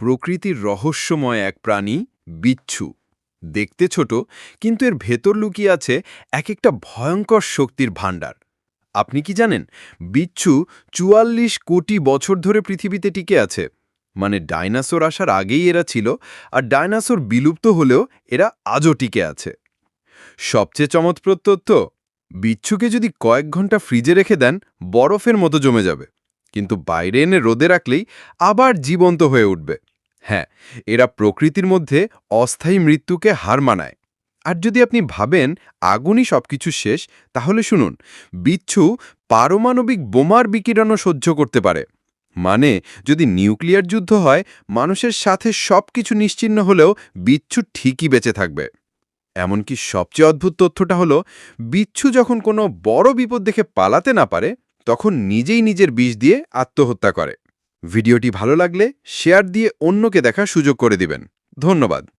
প্রকৃতির রহস্যময় এক প্রাণী, বিচ্ছু। দেখতে ছোট, কিন্তু এর ভেতর লুকিয়ে আছে এক একটা ভয়ঙ্কর শক্তির ভাণ্ডার। আপনি কি জানেন, বিচ্ছু চুয়াল্লিশ কোটি বছর ধরে পৃথিবীতে টিকে আছে। মানে ডাইনাসোর আসার আগেই এরা ছিল, আর ডাইনাসোর বিলুপ্ত হলেও এরা আজও টিকে আছে। সবচেয়ে চমৎপ্রদ তথ্য বিচ্ছুকে যদি কয়েক ঘণ্টা ফ্রিজে রেখে দেন, বরফের মতো জমে যাবে। কিন্তু বাইরে এনে রোদে রাখলেই আবার জীবন্ত হয়ে উঠবে। হ্যাঁ এরা প্রকৃতির মধ্যে অস্থায়ী মৃত্যুকে হার মানায়। আর যদি আপনি ভাবেন আগুনই সবকিছু শেষ, তাহলে শুনুন, বিচ্ছু পারমাণবিক বোমার বিকিরণও সহ্য করতে পারে। মানে যদি নিউক্লিয়ার যুদ্ধ হয়, মানুষের সাথে সবকিছু নিশ্চিন্ন হলেও বিচ্ছু ঠিকই বেঁচে থাকবে। এমনকি সবচেয়ে অদ্ভুত তথ্যটা হলো, বিচ্ছু যখন কোনো বড় বিপদ দেখে পালাতে না পারে, তখন নিজেই নিজের বিষ দিয়ে আত্মহত্যা করে। ভিডিওটি ভালো লাগলে শেয়ার দিয়ে অন্যকে দেখার সুযোগ করে দিবেন। ধন্যবাদ।